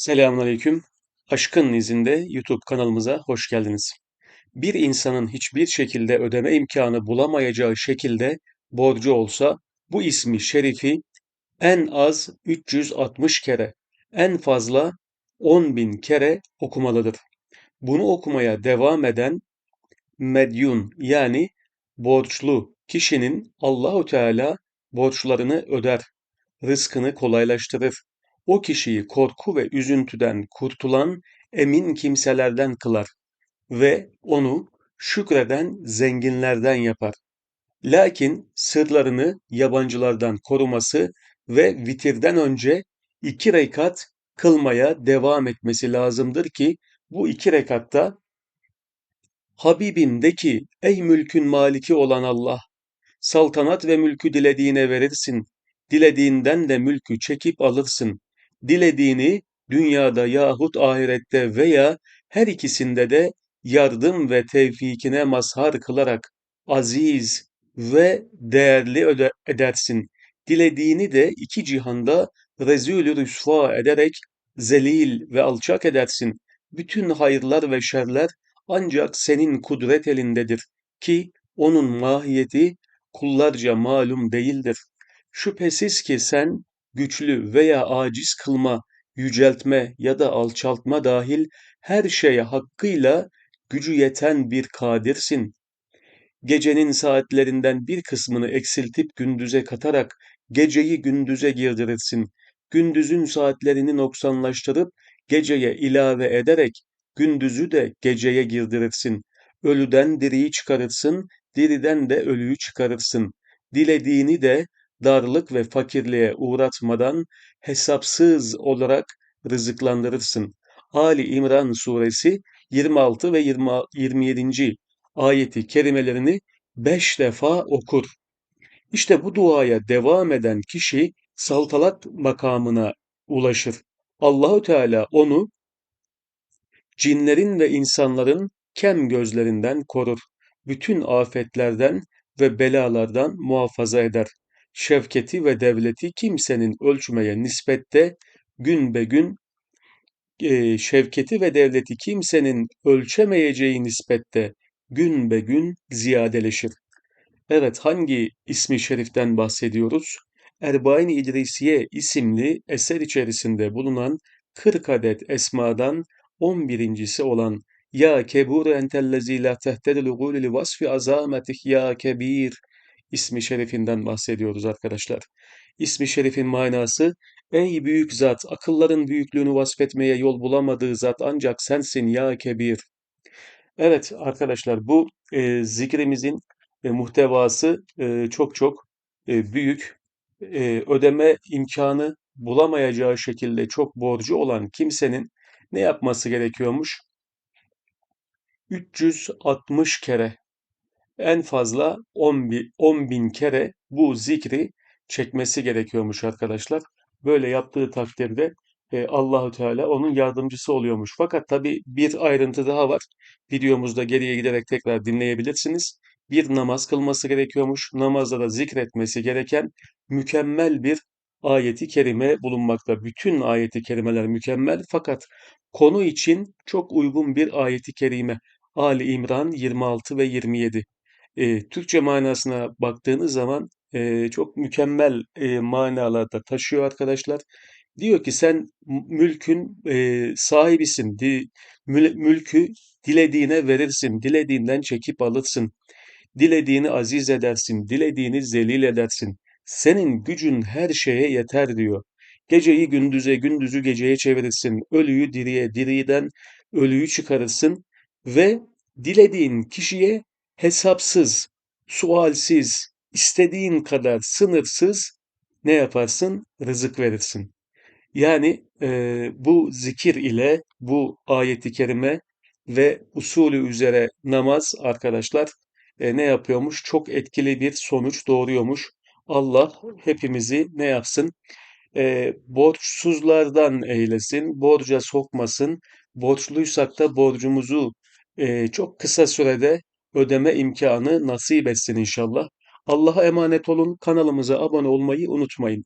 Selamünaleyküm. Aşkın izinde YouTube kanalımıza hoş geldiniz. Bir insanın hiçbir şekilde ödeme imkanı bulamayacağı şekilde borcu olsa bu ismi şerifi en az 360 kere, en fazla 10 bin kere okumalıdır. Bunu okumaya devam eden medyun yani borçlu kişinin Allahu Teala borçlarını öder, rızkını kolaylaştırır. O kişiyi korku ve üzüntüden kurtulan emin kimselerden kılar ve onu şükreden zenginlerden yapar. Lakin sırlarını yabancılardan koruması ve vitirden önce iki rekat kılmaya devam etmesi lazımdır ki bu iki rekatta Habibim de ki ey mülkün maliki olan Allah saltanat ve mülkü dilediğine verirsin dilediğinden de mülkü çekip alırsın dilediğini dünyada yahut ahirette veya her ikisinde de yardım ve tevfikine mazhar kılarak aziz ve değerli edersin. Dilediğini de iki cihanda rezülü rüsva ederek zelil ve alçak edersin. Bütün hayırlar ve şerler ancak senin kudret elindedir ki onun mahiyeti kullarca malum değildir. Şüphesiz ki sen güçlü veya aciz kılma, yüceltme ya da alçaltma dahil her şeye hakkıyla gücü yeten bir kadirsin. Gecenin saatlerinden bir kısmını eksiltip gündüze katarak geceyi gündüze girdirirsin. Gündüzün saatlerini noksanlaştırıp geceye ilave ederek gündüzü de geceye girdirirsin. Ölüden diriyi çıkarırsın, diriden de ölüyü çıkarırsın. Dilediğini de darlık ve fakirliğe uğratmadan hesapsız olarak rızıklandırırsın. Ali İmran suresi 26 ve 20, 27. ayeti kerimelerini beş defa okur. İşte bu duaya devam eden kişi saltalat makamına ulaşır. Allahu Teala onu cinlerin ve insanların kem gözlerinden korur. Bütün afetlerden ve belalardan muhafaza eder şefketi ve devleti kimsenin ölçmeye nispette gün be gün e, şevketi ve devleti kimsenin ölçemeyeceği nispette gün be gün ziyadeleşir. Evet hangi ismi şeriften bahsediyoruz? Erbain-i İdrisiye isimli eser içerisinde bulunan 40 adet esmadan 11.si olan Ya kebur entellezi la tehtedil ugulü vasfi azametih ya kebir ismi şerifinden bahsediyoruz arkadaşlar. İsmi şerifin manası ey büyük zat akılların büyüklüğünü vasfetmeye yol bulamadığı zat ancak sensin ya kebir. Evet arkadaşlar bu e, zikrimizin e, muhtevası e, çok çok e, büyük. E, ödeme imkanı bulamayacağı şekilde çok borcu olan kimsenin ne yapması gerekiyormuş? 360 kere en fazla 10 bin, 10 bin kere bu zikri çekmesi gerekiyormuş arkadaşlar. Böyle yaptığı takdirde e, Allahu Teala onun yardımcısı oluyormuş. Fakat tabi bir ayrıntı daha var. Videomuzda geriye giderek tekrar dinleyebilirsiniz. Bir namaz kılması gerekiyormuş. Namazda da zikretmesi gereken mükemmel bir ayeti kerime bulunmakta. Bütün ayeti kerimeler mükemmel fakat konu için çok uygun bir ayeti kerime. Ali İmran 26 ve 27 e, Türkçe manasına baktığınız zaman e, çok mükemmel e, manalarda taşıyor arkadaşlar. Diyor ki sen mülkün e, sahibisin, di, mül, mülkü dilediğine verirsin, dilediğinden çekip alırsın, dilediğini aziz edersin, dilediğini zelil edersin. Senin gücün her şeye yeter diyor. Geceyi gündüze, gündüzü geceye çevirirsin, ölüyü diriye, diriden ölüyü çıkarırsın ve dilediğin kişiye hesapsız, sualsiz, istediğin kadar sınırsız ne yaparsın? Rızık verirsin. Yani e, bu zikir ile bu ayeti kerime ve usulü üzere namaz arkadaşlar e, ne yapıyormuş? Çok etkili bir sonuç doğuruyormuş. Allah hepimizi ne yapsın? E, borçsuzlardan eylesin, borca sokmasın. Borçluysak da borcumuzu e, çok kısa sürede ödeme imkanı nasip etsin inşallah. Allah'a emanet olun. Kanalımıza abone olmayı unutmayın.